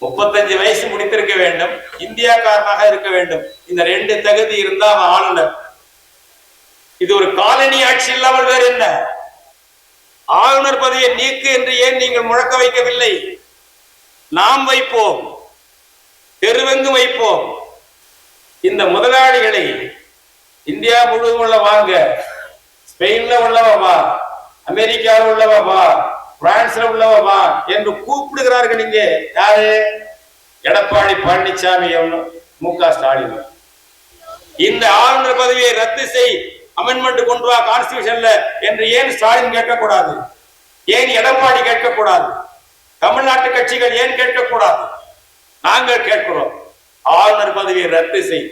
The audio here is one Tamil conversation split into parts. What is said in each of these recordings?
முப்பத்தஞ்சு வயசு முடித்திருக்க வேண்டும். இந்தியாக்காரனாக இருக்க வேண்டும். இந்த ரெண்டு தகுதி இருந்தா அவன் ஆளுநர். இது ஒரு காலனி ஆட்சி இல்லாமல் வேறு என்ன? ஆளுநர் பதவியை நீக்கு என்று ஏன் நீங்கள் முழக்க வைக்கவில்லை? நாம் வைப்போம். தெருவெங்கும் வைப்போம். இந்த முதலாளிகளை இந்தியா முழுவதும் உள்ள வாங்க. ஸ்பெயின்ல உள்ளவ? வா. அமெரிக்காவில் உள்ளவ? வா. பிரான்ஸ்ல உள்ளவ வா என்று கூப்பிடுகிறார்கள் இங்கே. யாரு? எடப்பாடி பழனிசாமி மு க ஸ்டாலின் இந்த ஆளுநர் பதவியை ரத்து செய் அமெண்ட்மெண்ட் கொண்டு வா கான்ஸ்டியூஷன்ல என்று ஏன் ஸ்டாலின் கேட்கக்கூடாது? ஏன் எடப்பாடி கேட்கக்கூடாது? தமிழ்நாட்டு கட்சிகள் ஏன் கேட்கக்கூடாது? நாங்கள் கேட்கிறோம். ஆளுநர் பதவியை ரத்து செய்.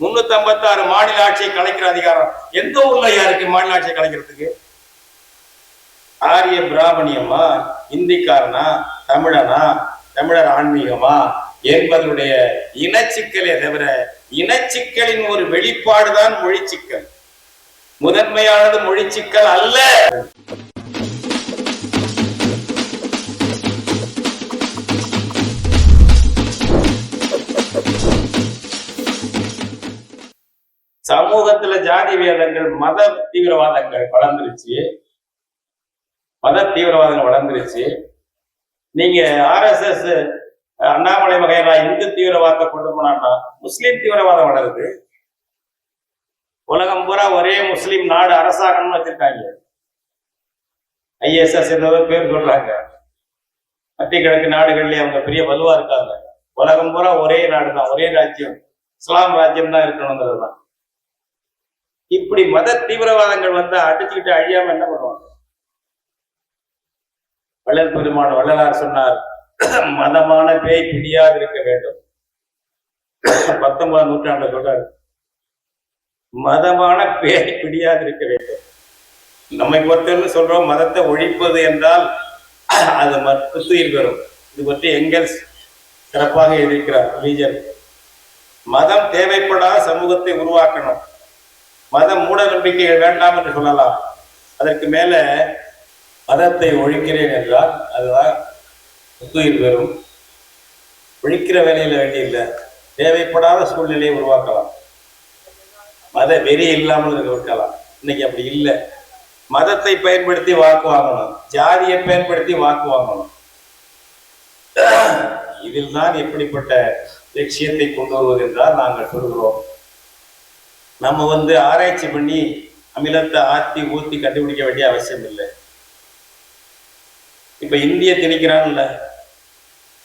முன்னூத்தி ஐம்பத்தி ஆறு மாநில ஆட்சியை கலைக்கிற அதிகாரம் எந்த ஊர்ல யாருக்கு மாநில ஆட்சியை கலைக்கிறதுக்கு? ஆரிய பிராமணியமா இந்திக்காரனா தமிழனா தமிழர் ஆன்மீகமா என்பதனுடைய இனச்சிக்கலே தவிர இனச்சிக்கலின் ஒரு வெளிப்பாடுதான் மொழிச்சிக்கல். முதன்மையானது மொழிச்சிக்கல் அல்ல. சமூகத்துல ஜாதி வேதங்கள் மத தீவிரவாதங்கள் வளர்ந்துருச்சு. மத தீவிரவாதங்கள் வளர்ந்துருச்சு. நீங்க ஆர்எஸ்எஸ் அண்ணாமலை வகையெல்லாம் இந்து தீவிரவாதத்தை கொண்டு போனான்னா முஸ்லீம் தீவிரவாதம் வளருது. உலகம் பூரா ஒரே முஸ்லீம் நாடு அரசாங்கம்னு வச்சிருக்காங்க. ஐஎஸ்எஸ் ஏதோ பேர் சொல்றாங்க. மத்திய கிழக்கு நாடுகள்லயே அவங்க பெரிய வலுவா இருக்காங்க. உலகம் பூரா ஒரே நாடு தான் ஒரே ராஜ்யம். இஸ்லாம் ராஜ்யம் தான் இருக்கணுங்கிறது தான் இப்படி மத தீவிரவாதங்கள் வந்து அடிச்சுக்கிட்டு அழியாம என்ன பண்ணுவாங்க? வள்ளல் பெருமான் வள்ளலார் சொன்னார் மதமான பேய் பிடியாது இருக்க வேண்டும். பத்தொன்பதாம் நூற்றாண்டு சொல்றாரு. மதமான பேய் பிடியாது இருக்க வேண்டும். நம்மை பொறுத்தவரை சொல்றோம் மதத்தை ஒழிப்பது என்றால் அது புத்துயிர் பெறும். இது பற்றி எங்கெல்ஸ் சிறப்பாக எழுதியிருக்கிறார் லீஜர் மதம் தேவைப்படாத சமூகத்தை உருவாக்கணும். மதம் மூட நம்பிக்கைகள் வேண்டாம் என்று சொல்லலாம். அதற்கு மேல மதத்தை ஒழிக்கிறேன் என்றால் அதுதான் புத்துயிர் பெறும் ஒழிக்கிற வேலையில வேண்டியில்லை. தேவைப்படாத சூழ்நிலையை உருவாக்கலாம். மத வெறி இல்லாமல் இருக்கலாம். இன்னைக்கு அப்படி இல்லை. மதத்தை பயன்படுத்தி வாக்கு வாங்கணும். ஜாதியை பயன்படுத்தி வாக்கு வாங்கணும். இதில் தான் எப்படிப்பட்ட லட்சியத்தை கொண்டு வருவது என்றால் நாங்கள் சொல்கிறோம். நம்ம வந்து ஆராய்ச்சி பண்ணி அமிலத்தை ஆத்தி ஊத்தி கண்டுபிடிக்க வேண்டிய அவசியம் இல்லை இப்ப இந்திய திணிக்கிறான்ல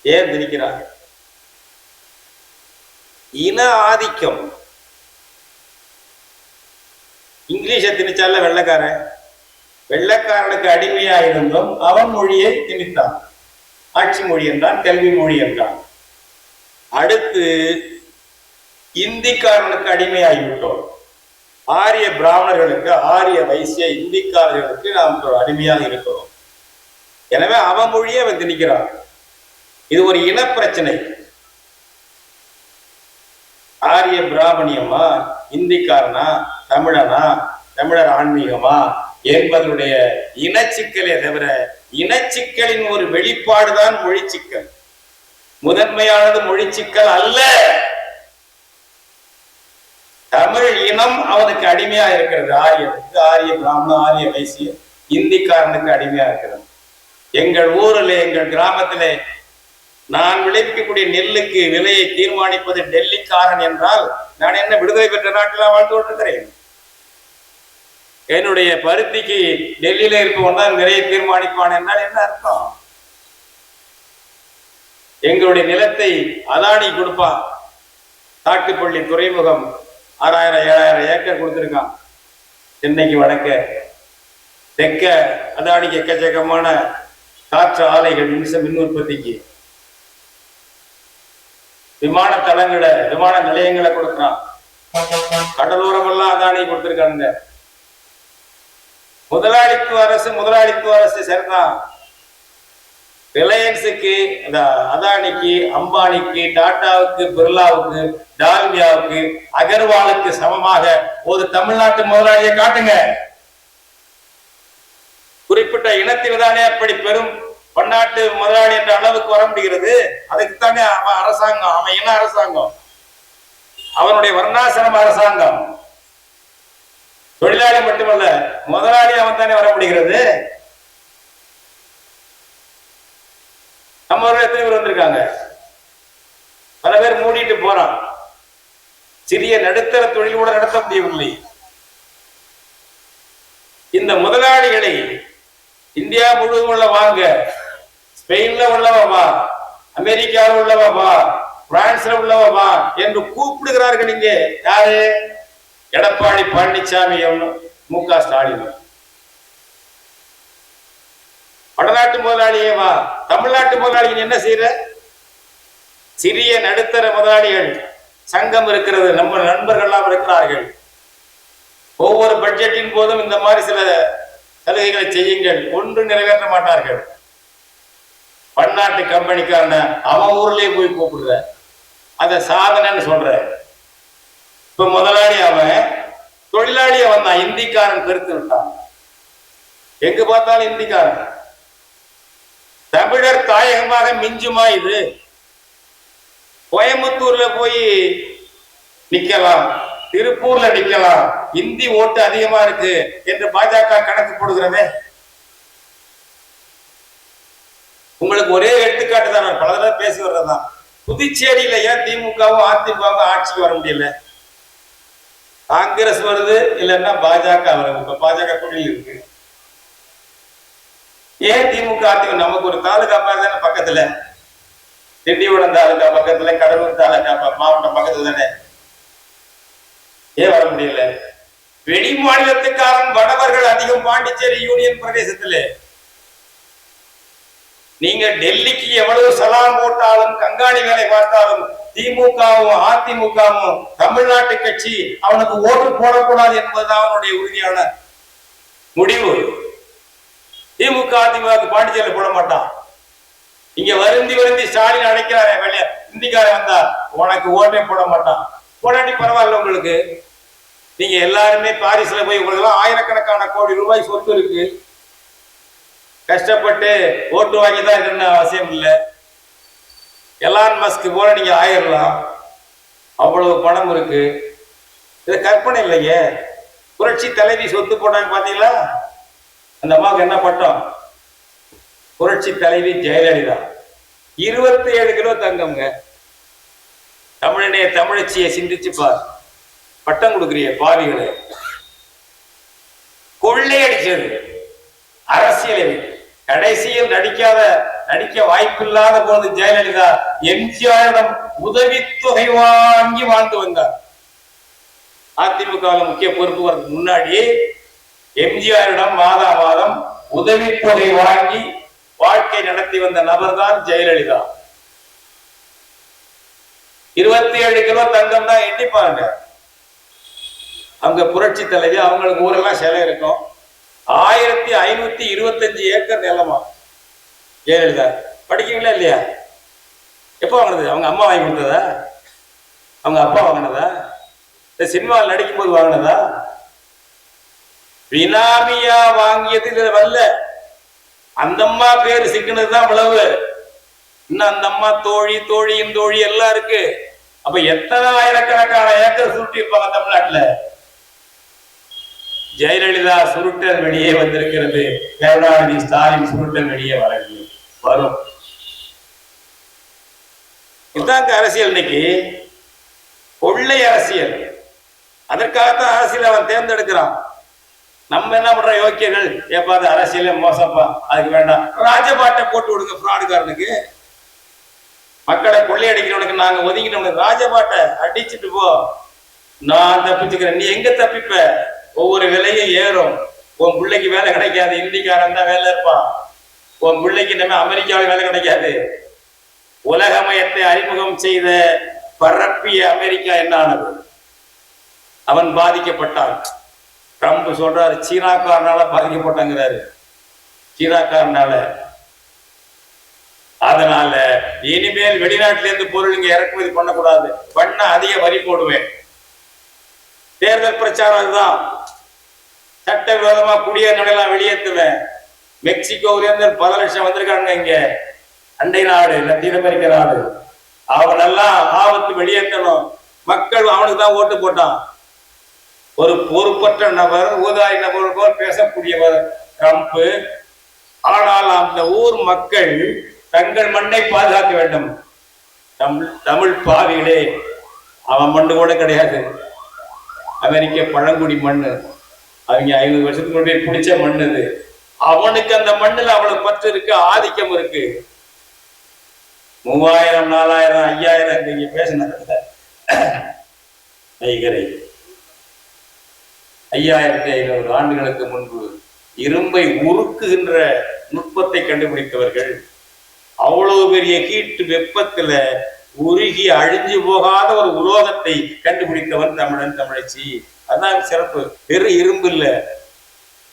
ஏன் திணிக்கிறான் இன ஆதிக்கம். இங்கிலீஷை திணிச்சால வெள்ளைக்காரன். வெள்ளைக்காரனுக்கு அடிமையா இருந்தும் அவன் மொழியை திணித்தான். ஆட்சி மொழி என்றான் கல்வி மொழி என்றான். அடுத்து இந்திக்காரனுக்கு அடிமையாகிவிட்டோம். ஆரிய பிராமணர்களுக்கு ஆரிய வைசிய இந்திக்காரர்களுக்கு நாம் அடிமையாக இருக்கிறோம். எனவே அவன் மொழியே அவன் திணிக்கிறான். இது ஒரு இன பிரச்சனை ஆரிய பிராமணியமா இந்திக்காரனா தமிழனா தமிழர் ஆன்மீகமா என்பதனுடைய இனச்சிக்கலே தவிர இனச்சிக்கலின் ஒரு வெளிப்பாடுதான் மொழிச்சிக்கல். முதன்மையானது மொழிச்சிக்கல் அல்ல. தமிழ் இனம் அவனுக்கு அடிமையா இருக்கிறது. ஆரியனுக்கு ஆரிய பிராமண ஆரிய வைசிய இந்திக்காரனுக்கு அடிமையா இருக்கிறது. எங்கள் ஊரில் எங்கள் கிராமத்திலே நான் விளைவிக்கக்கூடிய நெல்லுக்கு விலையை தீர்மானிப்பது டெல்லிக்காரன் என்றால் நான் என்ன விடுதலை பெற்ற நாட்டில் வாழ்ந்து கொண்டிருக்கிறேன்? என்னுடைய பருத்திக்கு டெல்லியில இருப்பவன் தான் நிறைய தீர்மானிப்பான் என்றால் என்ன அர்த்தம்? எங்களுடைய நிலத்தை அதானி கொடுப்பான். தாட்டுப்பள்ளி துறைமுகம் ஆறாயிரம் ஏழாயிரம் ஏக்கர் கொடுத்துருக்கான். சென்னைக்கு வடக்க தெற்க அதானிக்கு எக்கச்சக்கமான காற்று ஆலைகள் மின்ச மின் உற்பத்திக்கு விமான தளங்களை விமான நிலையங்களை கொடுக்குறான். கடலோரம் எல்லாம் அதானி கொடுத்திருக்காங்க. முதலாளித்துவ அரசு முதலாளித்துவ அரசு சரிதான் ரிலையன்ஸுக்கு இந்த அதானிக்கு அம்பானிக்கு டாட்டாவுக்கு பிர்லாவுக்கு டால்மியாவுக்கு அகர்வாலுக்கு சமமாக ஒரு தமிழ்நாட்டு முதலாளியை காட்டுங்க. குறிப்பிட்ட இனத்தில் தானே அப்படி பெரும் பன்னாட்டு முதலாளி என்ற அளவுக்கு வர முடிகிறது? அதுக்கு தானே அவன் அரசாங்கம் அவன் என்ன அரசாங்கம்? அவனுடைய வர்ணாசிரம அரசாங்கம். தொழிலாளி மட்டுமல்ல முதலாளி அவன் தானே வர முடிகிறது? நம்ம எத்தனை பேர் வந்திருக்காங்க? பல பேர் மூடிட்டு போறான். சிறிய நடுத்தர தொழில் கூட நடத்த முடியவில்லை. இந்த முதலாளிகளை இந்தியா முழுவதும் உள்ள வாங்க. ஸ்பெயின்ல உள்ளவ வா. அமெரிக்காவில் உள்ளவா வா. பிரான்ஸ்ல உள்ளவ வா என்று கூப்பிடுகிறார்கள் இங்கே. யாரு? எடப்பாடி பழனிசாமி மு க ஸ்டாலின் வடநாட்டு முதலாளியே வா. தமிழ்நாட்டு முதலாளி என்ன செய்யற? சிறிய நடுத்தர முதலாளிகள். சங்கம் இருக்கிறது. நம்ம நண்பர்கள்லாம் இருக்கிறார்கள். ஒவ்வொரு பட்ஜெட்டின் போதும் இந்த மாதிரி சில சலுகைகளை செய்யுங்கள். ஒன்று நிறைவேற்ற மாட்டார்கள். பன்னாட்டு கம்பெனிக்காரன அவன் ஊர்லயே போய் கூப்பிடுற. அந்த சாதனைன்னு சொல்ற. இப்ப முதலாளி அவன் தொழிலாளிய வந்தான். இந்திக்காரன் பெருத்து விட்டான். எங்க பார்த்தாலும் இந்திக்காரன். தமிழர் தாயகமாக மிஞ்சுமா இது? கோயம்புத்தூர்ல போய் நிக்கலாம். திருப்பூர்ல நிக்கலாம் இந்தி ஓட்டு அதிகமா இருக்கு என்று பாஜக கணக்கு போடுகிறதே. உங்களுக்கு ஒரே எடுத்துக்காட்டு தான் நான் பல தடவை பேசி வர்றதுதான். புதுச்சேரியில ஏன் திமுகவும் அதிமுகவும் ஆட்சிக்கு வர முடியல? காங்கிரஸ் வருது இல்லைன்னா பாஜக வருது இப்ப பாஜக கூட்டணியில் இருக்கு. ஏன் திமுக அதிமுக? நமக்கு ஒரு தாலுகா தானே பக்கத்துல. திண்டிவனம் தாலுகா பக்கத்துல கடலூர் தாலுகா மாவட்டம் பக்கத்துல தானே? ஏன் வர முடியல? வெளி மாநிலத்துக்காரன் வடவர்கள் அதிகம் பாண்டிச்சேரி யூனியன் பிரதேசத்திலே. நீங்க டெல்லிக்கு எவ்வளவு சலாம் போட்டாலும் கண்காணி வேலை பார்த்தாலும் திமுகவும் அதிமுகவும் தமிழ்நாட்டு கட்சி அவனுக்கு ஓட்டு போடக்கூடாது என்பதுதான் அவனுடைய உறுதியான முடிவு. திமுக அதிமுக பாண்டிச்சேரியில் போட மாட்டான். இங்க வருந்தி வருந்தி ஸ்டாலின் அழைக்கிறாரே வெளிய இந்திக்காரன் வந்தா உனக்கு ஓட்டே போட மாட்டான். போடாட்டி பரவாயில்ல உங்களுக்கு. நீங்க எல்லாருமே பாரிஸ்ல போய் உங்களுக்கெல்லாம் ஆயிரக்கணக்கான கோடி ரூபாய் சொத்து இருக்கு. கஷ்டப்பட்டு ஓட்டு வாங்கி தான் இருக்கணும்னு அவசியம் இல்லை. எலான் மஸ்க்கு போல நீங்க ஆயிரலாம். அவ்வளவு பணம் இருக்கு. இது கற்பனை இல்லைங்க புரட்சி தலைவி சொத்து போட்டாங்க பாத்தீங்களா? அந்த அம்மாவுக்கு என்ன பட்டம்? புரட்சி தலைவி ஜெயலலிதா. இருபத்தி ஏழு கிலோ தங்கம்ங்க. தமிழனே தமிழச்சியை சிந்திச்சு பார். பட்டம் கொடுக்குறிய பாவிகளே. கொள்ளையடிச்சது அரசியலில் கடைசியில் நடிக்காத நடிக்க வாய்ப்பில்லாத போது ஜெயலலிதா எம்ஜிஆரிடம் உதவித்தொகை வாங்கி வாழ்ந்து வந்தார். அதிமுக முக்கிய பொறுப்பு வரதுக்கு முன்னாடி எம்ஜிஆரிடம் மாதா மாதம் உதவித்தொகை வாங்கி வாழ்க்கை நடத்தி வந்த நபர் தான் ஜெயலலிதா. இருபத்தி ஏழு கிலோ தங்கம் தான் எண்ணிப்பாங்க அங்க புரட்சி தலைவி அவங்களுக்கு ஊரெல்லாம் சிலை இருக்கும். ஆயிரத்தி ஐநூத்தி இருபத்தஞ்சு ஏக்கர் நிலமா? ஜெயலலிதா படிக்கிறீங்களா இல்லையா? எப்போ வாங்கினது? அவங்க அம்மா வாங்கி கொடுத்ததா? அவங்க அப்பா வாங்கினதா? இந்த சினிமாவில் நடிக்கும் போது வாங்கினதா? வினாமியா வாங்கியது இதுல வரல. அந்த அம்மா பேர் சிக்கினது தான் இன்னும் அந்த அம்மா தோழி தோழியின் தோழி எல்லாம் இருக்கு. அப்ப எத்தனை ஆயிரக்கணக்கான ஏக்கர் சுருட்டி இருப்பாங்க தமிழ்நாட்டுல? ஜெயலலிதா சுருட்டல் வெளியே வந்திருக்கிறது. கருணாநிதி ஸ்டாலின் சுருட்டல் வெளியே வரவில்லை வரும். இதுதான் அரசியல் இன்னைக்கு. கொள்ளை அரசியல். அதற்காகத்தான் அரசியல் அவன் தேர்ந்தெடுக்கிறான். நம்ம என்ன பண்ற யோக்கியர்கள்? ஏப்பா அது அரசியலே மோசப்பா. அதுக்கு வேண்டாம். ராஜபாட்டை போட்டு விடுங்க ஃப்ராடுக்காரனுக்கு மக்களை கொள்ளையடிக்கிறவனுக்கு நாங்க ஒதுங்கிட்டோம் ராஜபாட்டை அடிச்சுட்டு போ. நான் தப்பிச்சுக்கிறேன். நீ எங்க தப்பிப்ப? ஒவ்வொரு விலையும் ஏறும். உன் பிள்ளைக்கு வேலை கிடைக்காது. இந்திக்காரன் தான் வேலை இருப்பான். உன் பிள்ளைக்கு நம்ம அமெரிக்காவில் வேலை கிடைக்காது. உலகமயத்தை அறிமுகம் செய்த பரப்பிய அமெரிக்கா என்ன ஆனது அவன் பாதிக்கப்பட்டான். ட்ரம்ப் சொல்றாரு சீனாக்காரனால பாதிக்கப்பட்டாங்கிறாரு. சீனாக்காரனால அதனால இனிமேல் வெளிநாட்டில இருந்து பொருள் இங்க இறக்குமதி பண்ணக்கூடாது. பண்ண அதிக வரி போடுவேன். தேர்தல் பிரச்சாரம் அதுதான். சட்ட விரோதமா குடியேறினெல்லாம் வெளியேற்றுவேன். மெக்சிகோவில இருந்து பல லட்சம் வந்திருக்காங்க இங்க. அண்டை நாடு லத்தீன் அமெரிக்க நாடு. அவனெல்லாம் ஆபத்து வெளியேற்றணும். மக்கள் அவனுக்கு தான் ஓட்டு போட்டான். ஒரு பொறுப்பற்ற நபர் ஊதாரி நபர் போல் பேசக்கூடியவர் ட்ரம்ப் ஆனால் அந்த ஊர் மக்கள் தங்கள் மண்ணை பாதுகாக்க வேண்டும். தமிழ் தமிழ் பாவிகளே அவன் மண்ணு கூட கிடையாது. அமெரிக்க பழங்குடி மண்ணு. அவங்க ஐநூறு வருஷத்துக்கு முன்னாடி பிடிச்ச மண் அது அவனுக்கு அந்த மண்ணுல அவளுக்கு பற்று இருக்கு ஆதிக்கம் இருக்கு. மூவாயிரம் நாலாயிரம் ஐயாயிரம் நீங்க பேசினதுல நெய்கரை ஐயாயிரத்தி ஐநூறு ஆண்டுகளுக்கு முன்பு இரும்பை உருக்குகின்ற நுட்பத்தை கண்டுபிடித்தவர்கள் அவ்வளவு பெரிய கீட்டு வெப்பத்துல உருகி அழிஞ்சு போகாத ஒரு உலோகத்தை கண்டுபிடித்தவன் தமிழன் தமிழச்சி. அதான் சிறப்பு. பெரு இரும்பு இல்ல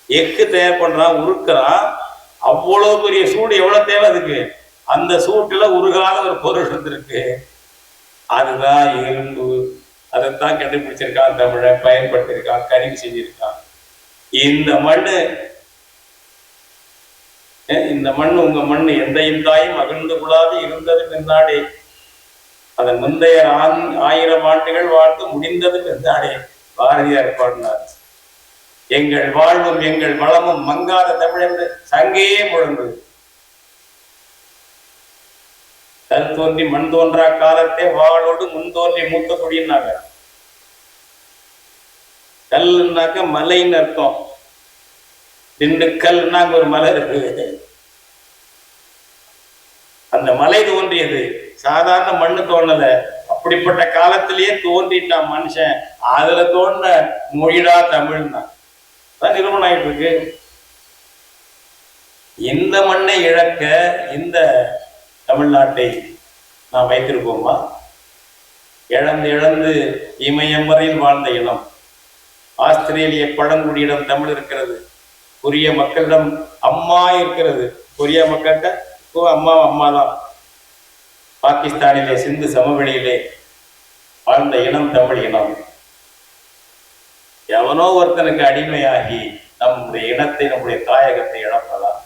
எக்கு தயார் பண்றான் உருக்குறான். அவ்வளவு பெரிய சூடு எவ்வளவு தேவை அதுக்கு? அந்த சூட்டுல உருகாத ஒரு பொருள் இருந்திருக்கு. அதுதான் இரும்பு. அதைத்தான் கண்டுபிடிச்சிருக்கான் தமிழ பயன்படுத்தியிருக்கான் கருவி செஞ்சிருக்கான். இந்த மண்ணு இந்த மண் உங்க மண் எந்தையும் தாயும் அகழ்ந்து கூடாது இருந்தது பின்னாடே. அதன் முந்தைய ஆயிரம் ஆண்டுகள் வாழ்ந்து முடிந்தது பின்னாடே. பாரதியார் பாடினார். எங்கள் வாழ்வும் எங்கள் வளமும் மங்காத தமிழ் என்று சங்கையே முழங்கு கல் தோன்றி மண் தோன்றா காலத்தே வாளோடு முன் தோன்றி மூத்த குடின்னாங்க கல்லுனாக்க மலைன்னு அர்த்தம். திண்டுக்கல் அங்க ஒரு மலை இருக்கு. அந்த மலை தோன்றியது. சாதாரண மண்ணு தோணல. அப்படிப்பட்ட காலத்திலேயே தோன்றிட்டான் மனுஷன். அதுல தோன்ற மொழிடா தமிழ்னா. நிறுவனம் ஆயிட்டு இருக்கு இந்த மண்ணை இழக்க இந்த தமிழ்நாட்டை நாம் வைத்திருப்போமா? இழந்து இழந்து இமயம் வரையில் வாழ்ந்த இனம். ஆஸ்திரேலிய பழங்குடியிடம் தமிழ் இருக்கிறது. கொரிய மக்களிடம் அம்மா இருக்கிறது. கொரிய மக்கள்கிட்ட ஓ அம்மா அம்மா தான் பாகிஸ்தானிலே சிந்து சமவெளியிலே வாழ்ந்த இனம் தமிழ் இனம். எவனோ ஒருத்தனுக்கு அடிமையாகி நம்முடைய இனத்தை நம்முடைய தாயகத்தை இழப்பலாம்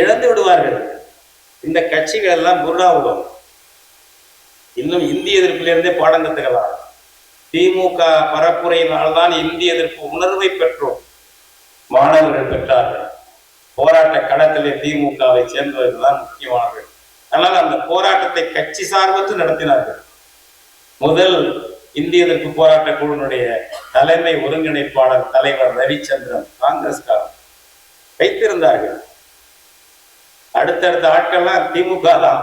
இழந்து விடுவார்கள். இந்த கட்சிகள் எல்லாம் புர்ரா இன்னும் இந்திய எதிர்ப்பிலிருந்தே பாடம் கத்துக்கலாம். திமுக பரப்புரையினால்தான் இந்திய எதிர்ப்பு உணர்வை பெற்றோம். மாணவர்கள் பெற்றார்கள். போராட்ட களத்திலே திமுகவை சேர்ந்தவர்கள் தான் முக்கியமானவர்கள். ஆனால் அந்த போராட்டத்தை கட்சி சார்பற்று நடத்தினார்கள். முதல் இந்திய எதிர்ப்பு போராட்ட குழுவினுடைய தலைமை ஒருங்கிணைப்பாளர் தலைவர் ரவிச்சந்திரன் காங்கிரஸ்காரர் வைத்திருந்தார்கள். அடுத்தடுத்த ஆட்கள்லாம் திமுக தான்.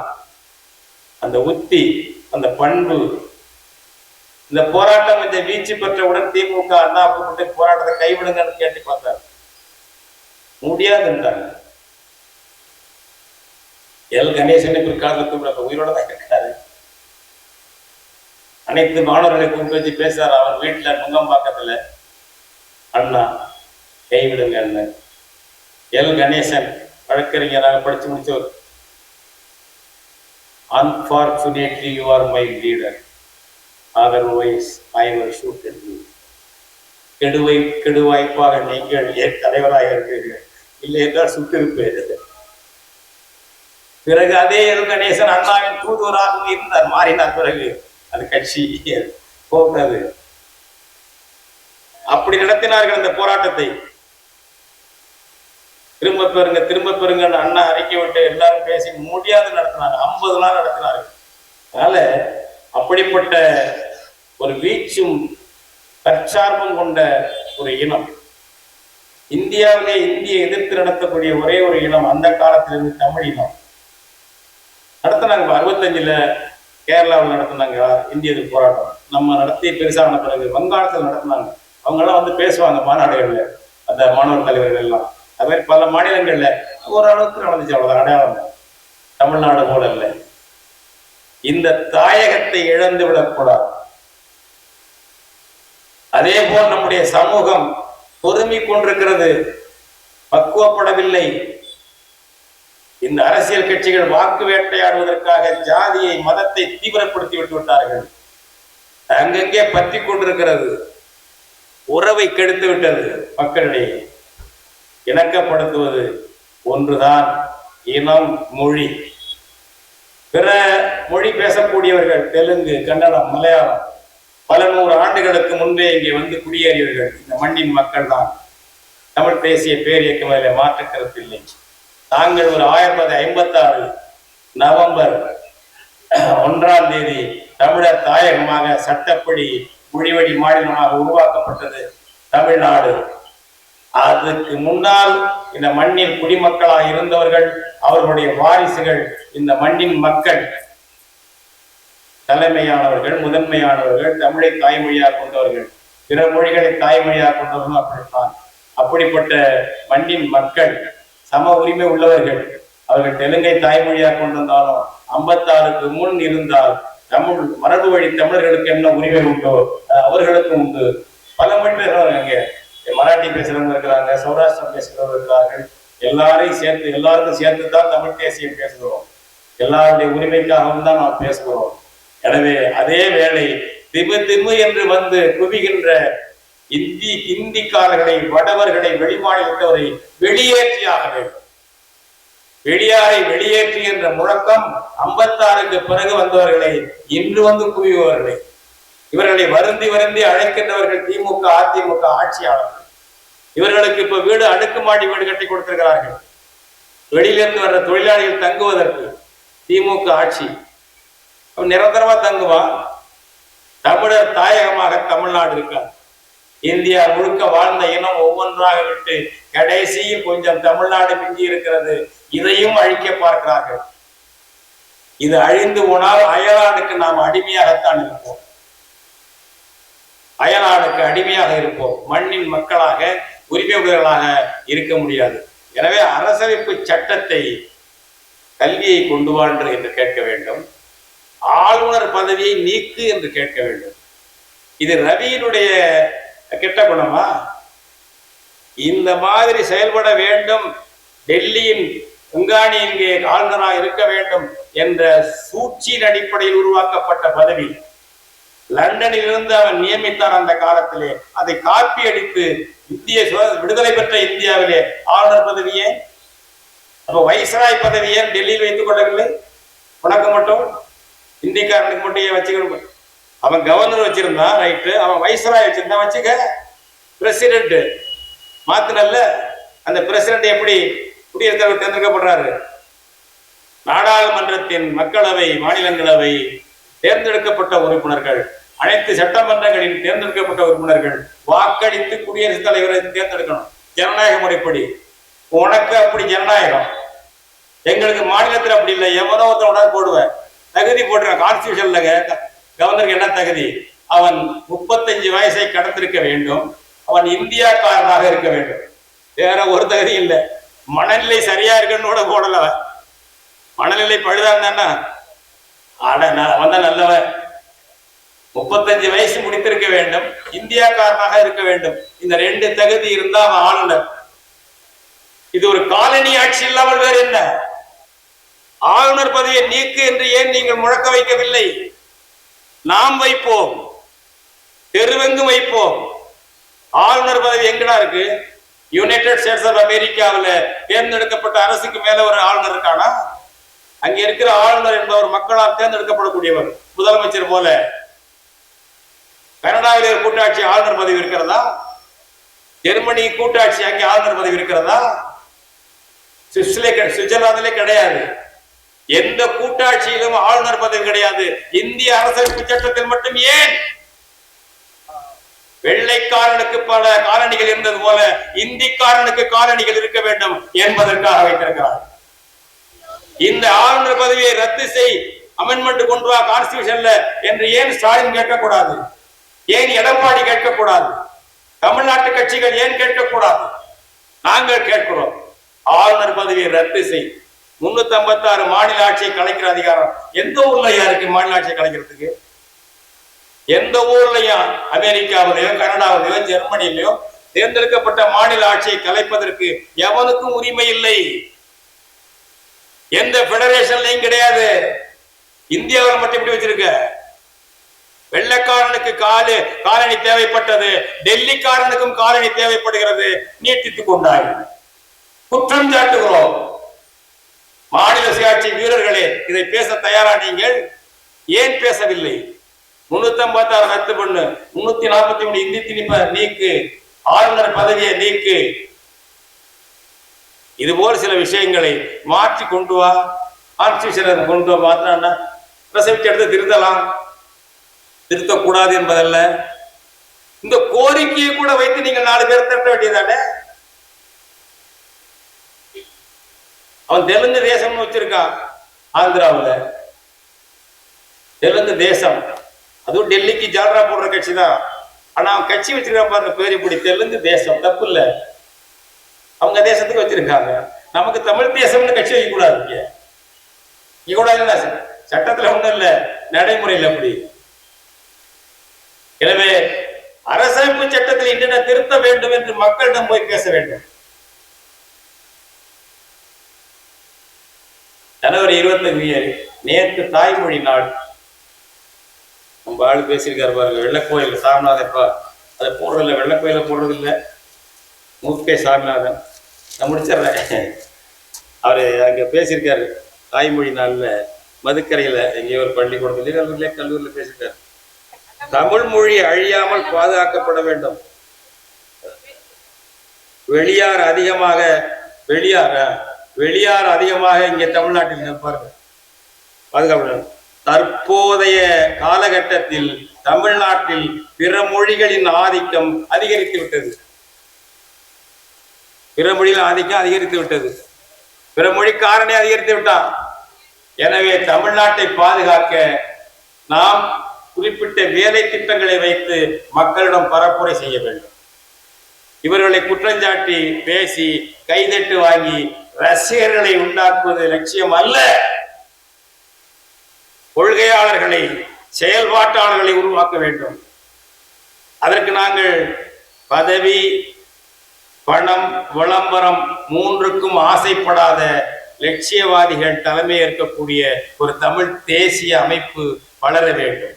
அந்த உத்தி அந்த பண்பு இந்த போராட்டம் இந்த வீழ்ச்சி பெற்றவுடன் திமுக அண்ணா போராட்டத்தை கைவிடுங்கன்னு கேட்டு பார்த்தாரு. முடியாதுன்றாங்க. எல். கணேசன் பிற்காலத்துக்கு அப்ப உயிரோட தான் இருக்காரு. அனைத்து மாணவர்களை கூப்பிட்டு வச்சு பேசுறார். அவர் வீட்டில் நுங்கம்பாக்கத்துல அண்ணா கைவிடுங்கன்னு எல். கணேசன் வழக்கறிஞராக படிச்சு முடிச்சவர் unfortunately you are my leader otherwise I will shoot கெடுவை கெடுவாய்ப்பாக நீங்கள் ஏன் தலைவராக இருக்கிறீர்கள். இல்லை என்றால் சுட்டிருப்பேன் பிறகு அதே கணேசன் அண்ணாவின் தூதுவராகவும் இருந்தார். மாறினார் பிறகு அது கட்சி போகாது அப்படி நடத்தினார்கள் அந்த போராட்டத்தை. திரும்ப பெறுங்க திரும்ப பெறுங்க அண்ணா அறிக்கை விட்டு எல்லாரும் பேசி முடியாது நடத்தினாங்க ஐம்பது நாள் நடத்தினார்கள். அதனால அப்படிப்பட்ட ஒரு வீச்சும் தற்சார்பும் கொண்ட ஒரு இனம் இந்தியாவிலே இந்தியை எதிர்த்து நடத்தக்கூடிய ஒரே ஒரு இனம் அந்த காலத்திலிருந்து தமிழ் இனம். நடத்தினாங்க அறுபத்தஞ்சுல கேரளாவில் நடத்தினாங்க இந்திய எதிர்ப்பு போராட்டம். நம்ம நடத்தி பெருசான பிறகு வங்காளத்தில் நடத்தினாங்க. அவங்கெல்லாம் வந்து பேசுவாங்க மாநாடுகளில் அந்த மாணவர் தலைவர்கள் எல்லாம். அது மாதிரி பல மாநிலங்கள்ல ஓரளவுக்கு நடந்துச்சு அவ்வளவுதான் அடையாளம். தமிழ்நாடு போல இல்லை. இந்த தாயகத்தை இழந்து விடக்கூடாது. அதே போல் நம்முடைய சமூகம் பொறுமை கொண்டிருக்கிறது. பக்குவப்படவில்லை. இந்த அரசியல் கட்சிகள் வாக்கு வேட்டையாடுவதற்காக ஜாதியை மதத்தை தீவிரப்படுத்தி விட்டு விட்டார்கள். அங்கங்கே பற்றி கொண்டிருக்கிறது. உறவை கெடுத்து விட்டது மக்களிடையே. இணக்கப்படுத்துவது ஒன்றுதான் இனம் மொழி. பிற மொழி பேசக்கூடியவர்கள் தெலுங்கு கன்னடம் மலையாளம் பல நூறு ஆண்டுகளுக்கு முன்பே இங்கே வந்து குடியேறியவர்கள். இந்த மண்ணின் மக்கள் தான் தமிழ் தேசிய பேரியக்கம் அதில் மாற்று கருத்தில்லை நாங்கள் ஒரு ஆயிரத்தி தொள்ளாயிரத்தி ஐம்பத்தி ஆறு நவம்பர் ஒன்றாம் தேதி தமிழர் தாயகமாக சட்டப்படி மொழிவழி மாநிலமாக உருவாக்கப்பட்டது தமிழ்நாடு. அதுக்கு முன்னால் இந்த மண்ணின் குடிமக்களாக இருந்தவர்கள் அவர்களுடைய வாரிசுகள் இந்த மண்ணின் மக்கள் தலைமையானவர்கள் முதன்மையானவர்கள் தமிழை தாய்மொழியாக கொண்டவர்கள். பிற மொழிகளை தாய்மொழியாக கொண்டவர்களும் அப்படித்தான். அப்படிப்பட்ட மண்ணின் மக்கள் சம உரிமை உள்ளவர்கள் அவர்கள் தெலுங்கை தாய்மொழியாக கொண்டிருந்தாலும் ஐம்பத்தாறுக்கு முன் இருந்தால் தமிழ் மரபு வழி தமிழர்களுக்கு என்ன உரிமை உண்டோ அவர்களுக்கும் உண்டு. பல மொழி பேசுறவங்க இங்க மராட்டி பேசுறவங்க இருக்கிறாங்க சௌராஷ்டிரம் பேசுறவங்க இருக்கிறார்கள். எல்லாரையும் சேர்த்து எல்லாருக்கும் சேர்த்து தான் தமிழ் தேசியம் பேசுகிறோம். எல்லாருடைய உரிமைக்காகவும் தான் நாம் பேசுகிறோம். எனவே அதே வேளை திமு திமு என்று வந்து குவிகின்ற இந்தி இந்திக்காரர்களை வடவர்களை வெளிமாநிலத்தவரை வெளியேற்றியாக வேண்டும். வெளியாரை வெளியேற்றி என்ற முழக்கம் ஐம்பத்தாறுக்கு பிறகு வந்தவர்களை இன்று வந்து குவிபவர்களை. இவர்களை வருந்தி வருந்தி அழைக்கின்றவர்கள் திமுக அதிமுக ஆட்சியாளர்கள். இவர்களுக்கு இப்ப வீடு அடுக்குமாடி வீடு கட்டி கொடுத்திருக்கிறார்கள். வெளியிலிருந்து வர்ற தொழிலாளிகள் தங்குவதற்கு திமுக ஆட்சி அவன் நிரந்தரமா தங்குவான். தமிழர் தாயகமாக தமிழ்நாடு இருக்காது. இந்தியா முழுக்க வாழ்ந்த இனம் ஒவ்வொன்றாக விட்டு கடைசியில் கொஞ்சம் தமிழ்நாடு மிஞ்சி இருக்கிறது. இதையும் அழிக்க பார்க்கிறார்கள். இது அழிந்து போனால் அயலானுக்கு நாம் அடிமையாகத்தான் இருப்போம். அயலானுக்கு அடிமையாக இருப்போம். மண்ணின் மக்களாக உரிமை இருக்க முடியாது. எனவே அரசமைப்பு சட்டத்தை கல்வியை கொண்டு வாழ்ந்து என்று கேட்க வேண்டும். ஆளுநர் பதவியை நீக்கு என்று கேட்க வேண்டும். இது ரவியினுடைய கெட்ட குணமா? இந்த மாதிரி செயல்பட வேண்டும். டெல்லியின் உங்காணி இங்கே ஆளுநராக இருக்க வேண்டும் என்ற சூழ்ச்சியின் அடிப்படையில் உருவாக்கப்பட்ட பதவி. லண்டனில் இருந்து அவன் நியமித்தார் அந்த காலத்திலே. அதை காப்பி அடித்து இந்திய விடுதலை பெற்ற இந்தியாவிலே ஆளுநர் பதவியே அப்ப வைசராய் பதவியே டெல்லியில் வைத்துக் கொள்ளவில்லை? உனக்கு மட்டும்? ஹிந்திக்காரனுக்கு மட்டும் ஏன் வச்சுக்கணும்? அவன் கவர்னர் வச்சிருந்தான் ரைட்டு அவன் வைஸ்ராய் வச்சிருந்தான் வச்சுக்க. பிரசிடென்ட் மாத்தினல்ல அந்த பிரசிடென்ட் எப்படி குடியரசுத் தலைவர் தேர்ந்தெடுக்கப்படுறாரு? நாடாளுமன்றத்தின் மக்களவை மாநிலங்களவை தேர்ந்தெடுக்கப்பட்ட உறுப்பினர்கள் அனைத்து சட்டமன்றங்களில் தேர்ந்தெடுக்கப்பட்ட உறுப்பினர்கள் வாக்களித்து குடியரசுத் தலைவரை தேர்ந்தெடுக்கணும். ஜனநாயக முறைப்படி. உனக்கு அப்படி ஜனநாயகம். எங்களுக்கு மாநிலத்தில் அப்படி இல்லை. எவனோ ஒருத்தன் உடனே போடுவேன். தகுதி போட்டுருவேன் கான்ஸ்டியூஷன்ல கவர்னருக்கு என்ன தகுதி? அவன் முப்பத்தஞ்சு வயசை கடந்திருக்க வேண்டும். அவன் இந்தியாக்காரனாக இருக்க வேண்டும். வேற ஒரு தகுதி இல்லை. மனநிலை சரியா இருக்குன்னு கூட போடல அவன். மனநிலை பழுதா இருந்தான்னா ஆட நான் நல்லவன். முப்பத்தஞ்சு வயசு முடித்திருக்க வேண்டும். இந்தியாக்காரனாக இருக்க வேண்டும். இந்த ரெண்டு தகுதி இருந்தா அவன் ஆளுநர். இது ஒரு காலனி ஆட்சி இல்லாமல் வேறு என்ன? ஆளுநர் பதவியை நீக்கு என்று ஏன் நீங்கள் முழக்க வைக்கவில்லை? நாம் வைப்போம். தெருவெங்கும் வைப்போம். ஆளுநர் பதவி எங்கடா இருக்கு? யுனைடெட் ஸ்டேட்ஸ் ஆஃப் அமெரிக்காவில் தேர்ந்தெடுக்கப்பட்ட அரசுக்கு மேல ஒரு ஆளுநர் இருக்கானா? அங்க இருக்கிற ஆளுநர் என்பவர் மக்களால் தேர்ந்தெடுக்கப்படக்கூடியவர் முதலமைச்சர் போல. கனடாவில் ஒரு கூட்டாட்சி ஆளுநர் பதவி இருக்கிறதா? ஜெர்மனி கூட்டாட்சி அங்கே ஆளுநர் பதவி இருக்கிறதா? சுவிஸ்லே கிடை- சுவிட்சர்லாந்திலே கிடையாது. எந்த கூட்டாட்சியிலும் ஆளுநர் பதவி கிடையாது. இந்திய அரசமைப்பு சட்டத்தில் மட்டும் ஏன்? வெள்ளைக்காரனுக்கு பல காலணிகள் இருந்தது போல இந்திக்காரனுக்கு காலணிகள் இருக்க வேண்டும் என்பதற்காக வைத்திருக்கிறார். இந்த ஆளுநர் பதவியை ரத்து செய் அமெண்ட்மெண்ட் கொண்டு வா கான்ஸ்டியூஷன்ல என்று ஏன் ஸ்டாலின் கேட்கக்கூடாது? ஏன் எடப்பாடி கேட்கக்கூடாது? தமிழ்நாட்டு கட்சிகள் ஏன் கேட்கக்கூடாது? நாங்கள் கேட்கிறோம். ஆளுநர் பதவியை ரத்து செய். முன்னூத்தி ஐம்பத்தி ஆறு மாநில ஆட்சியை கலைக்கிற அதிகாரம் எந்த ஊர்லயா இருக்கு? மாநில ஆட்சியை கலைக்கிறதுக்கு? எந்த ஊர்லயும் அமெரிக்காவிலயோ கனடாவிலயோ ஜெர்மனிலயோ தேர்ந்தெடுக்கப்பட்ட மாநில ஆட்சியை கலைப்பதற்கு எவனுக்கும் உரிமை இல்லை. எந்த பெடரேஷன்லயும் கிடையாது. இந்தியாவில் மட்டும் இப்படி வச்சிருக்க? வெள்ளைக்காரனுக்கு காலு காலனி தேவைப்பட்டது. டெல்லிக்காரனுக்கும் காலனி தேவைப்படுகிறது. நீட்டித்துக் கொண்டாய். குற்றம் சாட்டுகிறோம். மாநில சுயாட்சி வீரர்களே இதை பேச தயாரா நீங்கள்? ஏன் பேசவில்லை? முன்னூத்தி ஐம்பத்தி ஆறு ரத்து பண்ணு. முன்னூத்தி நாற்பத்தி மூணு இந்தி திணிப்ப நீக்கு. ஆளுநர் பதவியை நீக்கு. இது போல சில விஷயங்களை மாற்றி கொண்டு வா. கான்ஸ்டியூஷனை கொண்டு வா. மாத்தினா பிரசவிச்சு எடுத்து திருத்தலாம். திருத்தக்கூடாது என்பதல்ல. இந்த கோரிக்கையை கூட வைத்து நீங்கள் நாலு பேர் திரட்ட வேண்டியதானே அவன் தெலுங்கு தேசம்னு வச்சிருக்கான் ஆந்திராவுல. தெலுங்கு தேசம். அதுவும் டெல்லிக்கு ஜால்ரா போடுற கட்சி தான் ஆனா அவன் கட்சி வச்சிருக்கான் பாருங்க பேர் இப்படி தெலுங்கு தேசம் தப்பு இல்ல அவங்க தேசத்துக்கு வச்சிருக்காங்க. நமக்கு தமிழ் தேசம்னு கட்சி வைக்க கூடாது இங்க. இங்க கூட இல்லை சட்டத்துல ஒண்ணும் இல்ல. நடைமுறையில் அப்படி. எனவே அரசமைப்பு சட்டத்தில் என்னென்ன திருத்த வேண்டும் என்று மக்களிடம் போய் பேச வேண்டும். ஜனவரி இருபத்தஞ்சு நேற்று தாய்மொழி நாள். நம்ம ஆள் பேசியிருக்காரு பாருங்க. வெள்ளக்கோயில் சாமிநாதப்பா. அதை போடுறதில்ல வெள்ளக்கோயில போடுறதில்ல. இல்ல சாமிநாதன். நான் முடிச்சிடுறேன். அவர் அங்கே பேசியிருக்காரு. தாய்மொழி நாளில் மதுக்கரையில் எங்கேயோ ஒரு பள்ளிக்கூடத்துல கல்லூரியில கல்லூரியில பேசியிருக்காரு. தமிழ் மொழி அழியாமல் பாதுகாக்கப்பட வேண்டும். வெளியார் அதிகமாக. வெளியார் வெளியார் அதிகமாக இங்கே தமிழ்நாட்டில் இருப்பார்கள் பாதுகாப்பு தற்போதைய காலகட்டத்தில் தமிழ்நாட்டில் பிற மொழிகளின் ஆதிக்கம் அதிகரித்து விட்டது. பிற மொழியில் ஆதிக்கம் அதிகரித்து விட்டது. பிற மொழிக்காரனை அதிகரித்து விட்டான் எனவே தமிழ்நாட்டை பாதுகாக்க நாம் குறிப்பிட்ட வேலை திட்டங்களை வைத்து மக்களிடம் பரப்புரை செய்ய வேண்டும். இவர்களை குற்றஞ்சாட்டி பேசி கைதட்டு வாங்கி ரசிகர்களை உண்டாக்குவது லட்சியம் அல்ல கொள்கையாளர்களை செயல்பாட்டாளர்களை உருவாக்க வேண்டும். அதற்கு நாங்கள் பதவி பணம் விளம்பரம் மூன்றுக்கும் ஆசைப்படாத லட்சியவாதிகள் தலைமை ஏற்கக்கூடிய ஒரு தமிழ் தேசிய அமைப்பு வளர வேண்டும்.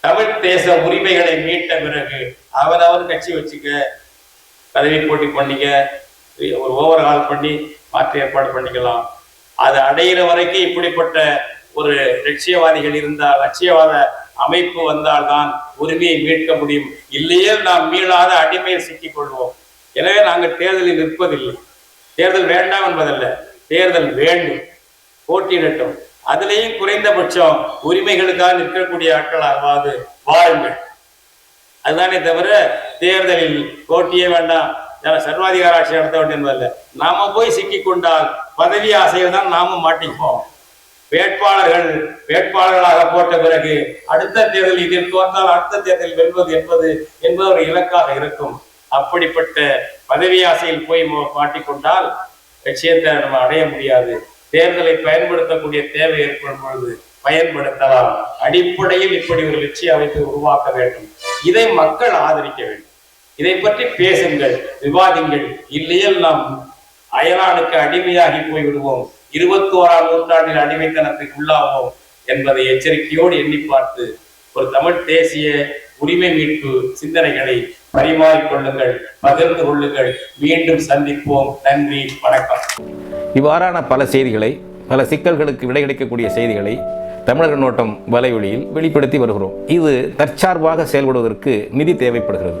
தமிழ் தேச உரிமைகளை மீட்ட பிறகு அவரவர் கட்சி வச்சுக்க பதவி போட்டி பண்ணிக்க ஒரு ஓவர் ஹால் பண்ணி மாற்று ஏற்பாடு பண்ணிக்கலாம். அது அடையிற வரைக்கும் இப்படிப்பட்ட ஒரு லட்சியவாதிகள் இருந்தால் லட்சியவாத அமைப்பு வந்தால்தான் உரிமையை மீட்க முடியும். இல்லையே நாம் மீளாத அடிமையில் சிக்கிக் கொள்வோம். எனவே நாங்கள் தேர்தலில் நிற்பதில்லை. தேர்தல் வேண்டாம் என்பதல்ல. தேர்தல் வேண்டும். போட்டியிடட்டும். அதுலேயும் குறைந்தபட்சம் உரிமைகளுக்காக நிற்கக்கூடிய ஆட்களாகவாது வாருங்கள் அதுதானே தவிர தேர்தலில் போட்டியே வேண்டாம். சர்வாதிகார ஆட்சி நடத்த வேண்டும் நாம போய் சிக்கிக் கொண்டால் பதவி ஆசையில் தான் நாமும் மாட்டிப்போம். வேட்பாளர்கள் வேட்பாளர்களாக போட்ட பிறகு அடுத்த தேர்தல் இதில் தோற்றால் அடுத்த தேர்தல் வெல்வது என்பது என்பது ஒரு இலக்காக இருக்கும். அப்படிப்பட்ட பதவி ஆசையில் போய் மாட்டிக்கொண்டால் லட்சியத்தை நம்ம அடைய முடியாது. தேர்தலை பயன்படுத்தக்கூடிய தேவை ஏற்படும் பொழுது பயன்படுத்தலாம். அடிப்படையில் இப்படி ஒரு லட்சிய அமைப்பை உருவாக்க வேண்டும். இதை மக்கள் ஆதரிக்க வேண்டும். இதை பற்றி பேசுங்கள் விவாதிங்கள். இல்லையே நாம் அயலானுக்கு அடிமையாகி போய் விடுவோம் இருபத்தி ஓராம் நூற்றாண்டில் அடிமைத்தனத்துக்கு உள்ளாவோம் என்பதை எச்சரிக்கையோடு எண்ணி பார்த்து ஒரு தமிழ் தேசிய உரிமை மீட்பு சிந்தனைகளை பரிமாறிக்கொள்ளுங்கள் பகிர்ந்து கொள்ளுங்கள். மீண்டும் சந்திப்போம். நன்றி வணக்கம். இவ்வாறான பல செய்திகளை பல சிக்கல்களுக்கு விடை கிடைக்கக்கூடிய செய்திகளை தமிழக நோட்டம் வலைவழியில் வெளிப்படுத்தி வருகிறோம். இது தற்சார்பாக செயல்படுவதற்கு நிதி தேவைப்படுகிறது.